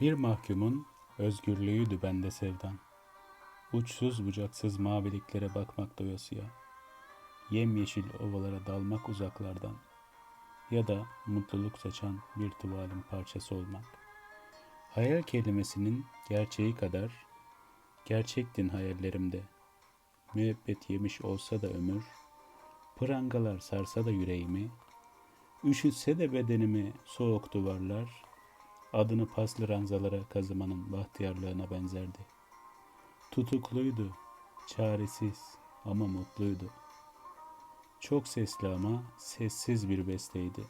Bir mahkumun özgürlüğüydü bende sevdan. Uçsuz bucaksız maviliklere bakmak doyasıya. Yemyeşil ovalara dalmak uzaklardan. Ya da mutluluk saçan bir tuvalin parçası olmak. Hayal kelimesinin gerçeği kadar gerçektin hayallerimde. Müebbet yemiş olsa da ömür, prangalar sarsa da yüreğimi, üşütse de bedenimi soğuk duvarlar, adını paslı ranzalara kazımanın bahtiyarlığına benzerdi. Tutukluydu, çaresiz ama mutluydu. Çok sesli ama sessiz bir besteydi.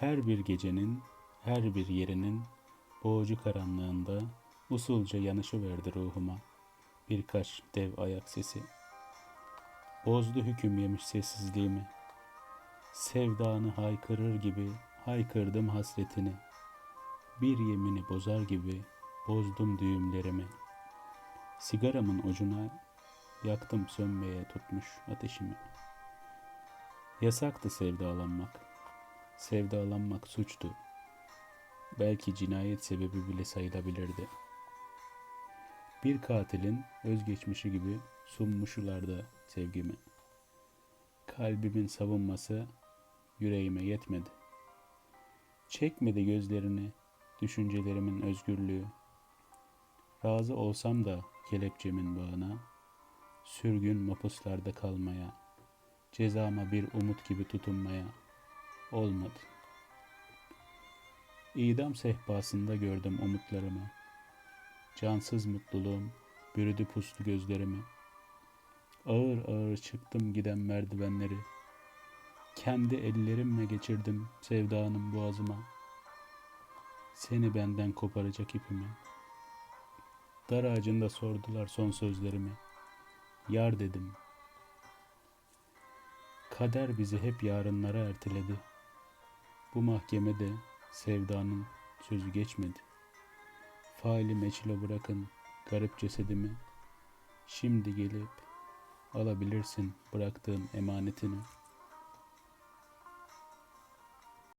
Her bir gecenin, her bir yerinin boğucu karanlığında usulca yanışı ruhuma birkaç dev ayak sesi. Bozdu hüküm yemiş sessizliğimi. Sevdanı haykırır gibi haykırdım hasretini. Bir yemini bozar gibi bozdum düğümlerimi. Sigaramın ucuna yaktım sönmeye tutmuş ateşimi. Yasaktı sevdalanmak. Sevdalanmak suçtu. Belki cinayet sebebi bile sayılabilirdi. Bir katilin özgeçmişi gibi sunmuşlardı sevgimi. Kalbimin savunması yüreğime yetmedi. Çekmedi gözlerini düşüncelerimin özgürlüğü. Razı olsam da kelepçemin bağına, sürgün mapuslarda kalmaya, cezama bir umut gibi tutunmaya olmadı. İdam sehpasında gördüm umutlarımı. Cansız mutluluğum bürüdü puslu gözlerimi. Ağır ağır çıktım giden merdivenleri. Kendi ellerimle geçirdim sevdanın boğazıma. Seni benden koparacak ipimi. Dar ağacında sordular son sözlerimi. Yar dedim. Kader bizi hep yarınlara erteledi. Bu mahkemede sevdanın sözü geçmedi. Faili meçhule bırakın garip cesedimi. Şimdi gelip alabilirsin bıraktığım emanetini.''